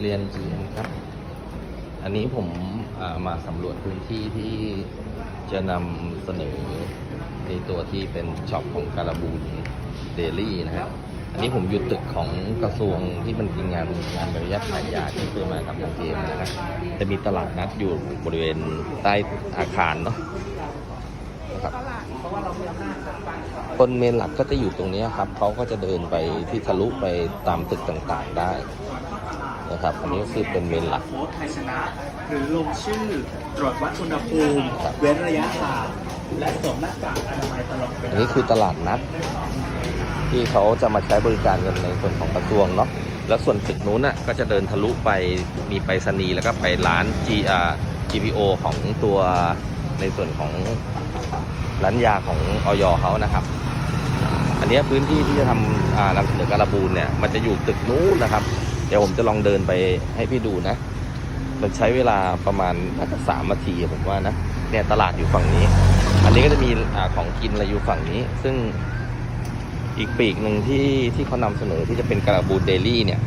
เรียนเจียนครับ อันนี้ผมมาสำรวจพื้นที่ที่จะนำเสนอในตัวที่เป็นช็อปของการบูนเดลี่นะครับ อันนี้ผมอยู่ตึกของกระทรวงที่มันเป็นงานงานบริยัติขายยาที่เพื่อมาทำโรงเกมนะครับจะมีตลาดนัดอยู่บริเวณใต้อาคารเนาะนะครับคนเมนหลักก็จะอยู่ตรงนี้ครับ เขาก็จะเดินไปที่ทะลุไปตามตึกต่างๆได้ นะครับ อันนี้ก็คือเป็นเมนหลัก โค้ดไทยชนะ หรือลงชื่อตรวจวัดอุณหภูมิ เว้นระยะห่างและสวมหน้ากากอนามัยตลอดเวอันลานี้คือตลาดนัด ที่เขาจะมาใช้บริการกันในส่วนของกระทรวงเนาะแล้วส่วนตึกนู้นน่ะก็จะเดินทะลุไปมีไปรษณีย์แล้วก็ไปร้าน G R GPO ของตัวในส่วนของร้านยาของออยเขานะครับ อันเนี้ยพื้นที่ที่จะทำอ่านำเสนอการบูนเนี่ย มันจะอยู่ตึกนู้นนะครับ เดี๋ยวผมจะลองเดินไปให้พี่ดูนะ มันใช้เวลาประมาณน่าจะสามนาทีผมว่านะ เนี่ยตลาดอยู่ฝั่งนี้ อันนี้ก็จะมีอของกินอะไรอยู่ฝั่งนี้ ซึ่งอีกปีกหนึ่งที่ที่เขานำเสนอที่จะเป็นการบูดเดลี่เนี่ย